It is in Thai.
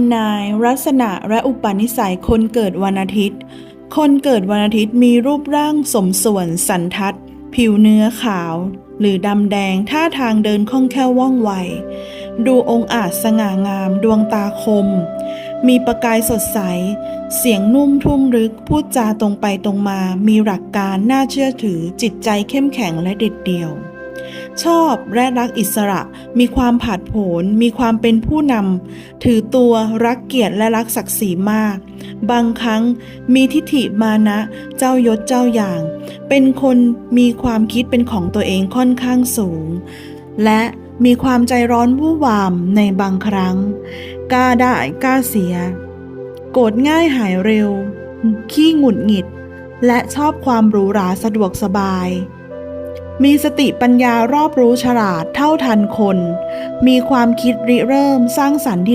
ำนายลักษณะและอุปนิสัยคนเกิดวันอาทิตย์ คนเกิดวันอาทิตย์มีรูปร่างสมส่วนสันทัด ผิวเนื้อขาว หรือดำแดงท่าทางเดินคล่องแคล่วว่องไว ดูองอาจสง่างามดวงตาคม มีประกายสดใส เสียงนุ่มทุ่มลึกพูดจาตรงไปตรงมา มีหลักการน่าเชื่อถือจิตใจเข้มแข็งและเด็ดเดี่ยว ชอบและรักอิสระ มีความผาดโผน มีความเป็นผู้นำ ถือตัวรักเกียรติและรักศักดิ์ศรีมาก บางครั้งมีทิฐิมานะ เจ้ายศเจ้าอย่าง เป็นคนมีความคิดเป็นของตัวเองค่อนข้างสูง และมีความใจร้อนวู่วามในบางครั้ง กล้าได้กล้าเสีย โกรธง่ายหายเร็ว ขี้หงุดหงิด และชอบความหรูหราสะดวกสบาย มีสติปัญญารอบรู้ฉลาดเท่าทันคน มีความคิดริเริ่มสร้างสรรค์ที่